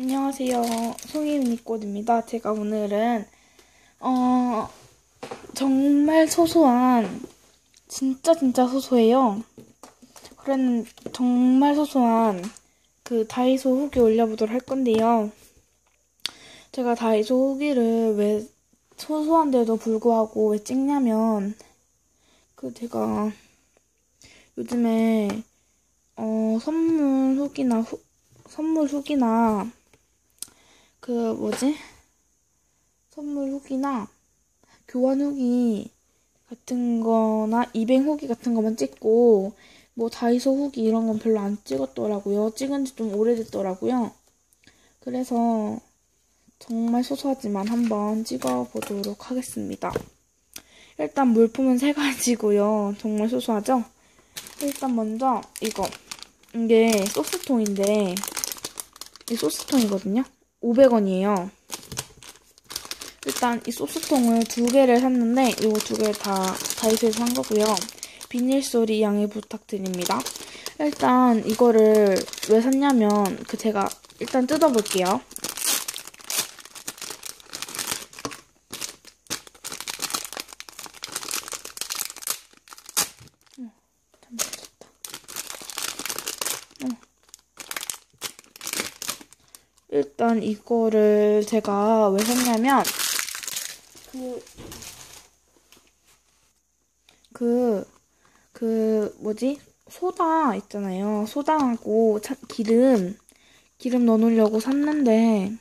안녕하세요. 송이유니꽃입니다. 제가 오늘은, 어, 정말 소소한, 진짜 진짜 소소해요. 그래는 정말 소소한 그 다이소 후기 올려보도록 할 건데요. 제가 다이소 후기를 왜 소소한데도 불구하고 왜 찍냐면, 그 제가 요즘에, 어, 선물 후기나 후, 선물 후기나 그 뭐지? 선물 후기나 교환 후기 같은 거나 이벤 후기 같은 거만 찍고 뭐 다이소 후기 이런 건 별로 안 찍었더라고요. 찍은 지 좀 오래됐더라고요. 그래서 정말 소소하지만 한번 찍어보도록 하겠습니다. 일단 물품은 세 가지고요. 정말 소소하죠? 일단 먼저 이거 이게 소스통인데 이 소스통이거든요. 500원이에요. 일단 이 소스통을 두 개를 샀는데 이거 두 개 다 다이소에서 산 거고요. 비닐 소리 양해 부탁드립니다. 일단 이거를 왜 샀냐면 그 제가 일단 뜯어볼게요. 일단 이거를 제가 왜 샀냐면 그, 그, 그, 뭐지? 소다 있잖아요. 소다하고 차, 기름, 기름 넣어놓으려고 샀는데,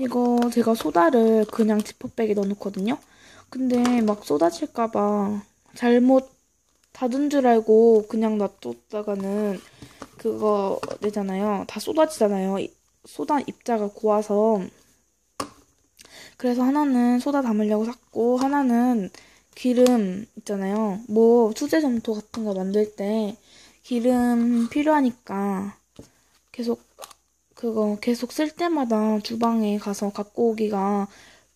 이거 제가 소다를 그냥 지퍼백에 넣어놓거든요? 근데 막 쏟아질까봐 잘못 닫은 줄 알고 그냥 놔뒀다가는 그거 되잖아요. 다 쏟아지잖아요. 소다 입자가 고와서 그래서 하나는 소다 담으려고 샀고 하나는 기름 있잖아요. 뭐 수제 점토 같은 거 만들 때 기름 필요하니까 계속 그거 계속 쓸 때마다 주방에 가서 갖고 오기가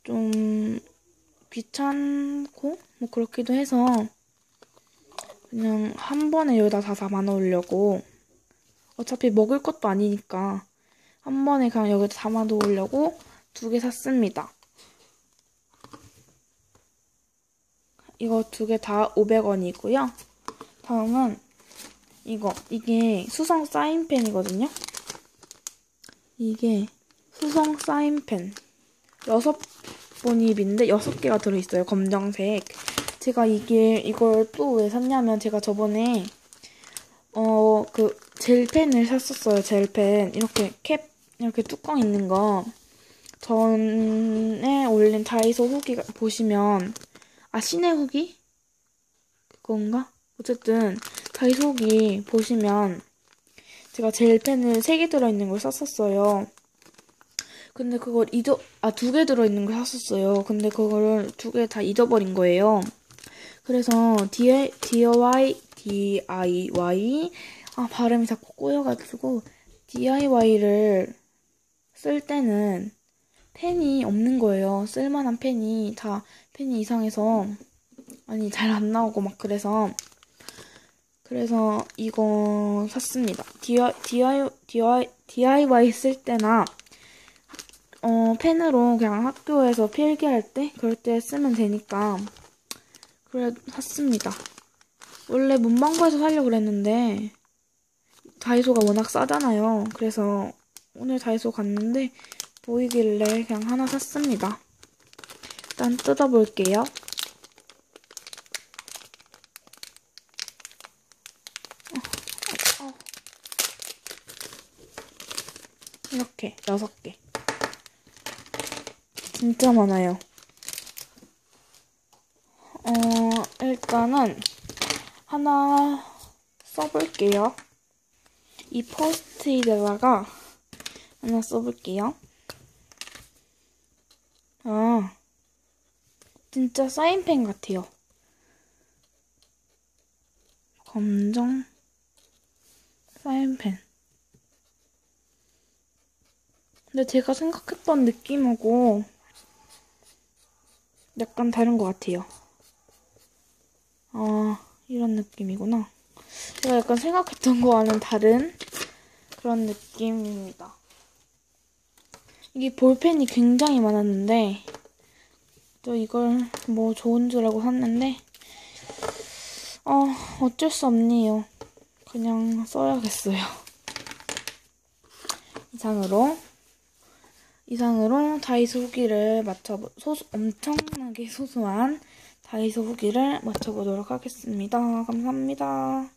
좀 귀찮고 뭐 그렇기도 해서 그냥 한 번에 여기다 다 담아 놓으려고 어차피 먹을 것도 아니니까 한 번에 그냥 여기다 담아 놓으려고 두 개 샀습니다. 이거 두 개 다 500원이고요. 다음은 이거 이게 수성 사인펜이거든요. 이게 수성 사인펜 6본입인데 6개가 들어있어요. 검정색. 제가 이게 이걸 또 왜 샀냐면 제가 저번에 어 그 젤펜을 샀었어요. 젤펜 이렇게 캡 이렇게 뚜껑 있는 거 전에 올린 다이소 후기 보시면 아 신의 후기? 그건가? 어쨌든 다이소 후기 보시면 제가 젤펜을 3개 들어있는 걸 샀었어요. 근데 그걸 잊어, 아, 두 개 들어있는 걸 샀었어요. 근데 그거를 두 개 다 잊어버린 거예요. 그래서 DIY, DIY, 아, 발음이 자꾸 꼬여가지고, DIY를 쓸 때는 펜이 없는 거예요. 쓸만한 펜이 다 펜이 이상해서 아니 잘 안 나오고 막 그래서 그래서 이거 샀습니다. DIY, DIY, 쓸 때나 어 펜으로 그냥 학교에서 필기할 때 그럴 때 쓰면 되니까 그래 샀습니다. 원래 문방구에서 사려고 그랬는데 다이소가 워낙 싸잖아요. 그래서 오늘 다이소 갔는데 보이길래 그냥 하나 샀습니다. 일단 뜯어볼게요. 이렇게 여섯 개. 진짜 많아요. 어, 일단은 하나 써볼게요. 이 포스트잇에다가 하나 써볼게요. 아, 진짜 사인펜 같아요. 검정 사인펜. 근데 제가 생각했던 느낌하고 약간 다른 것 같아요. 아, 이런 느낌이구나. 제가 약간 생각했던 거와는 다른 그런 느낌입니다. 이게 볼펜이 굉장히 많았는데 또 이걸 뭐 좋은 줄 알고 샀는데 어 어쩔 수 없네요. 그냥 써야겠어요. 이상으로 이상으로 다이소 후기를 맞춰보 소수 엄청나게 소소한 다이소 후기를 맞춰보도록 하겠습니다. 감사합니다.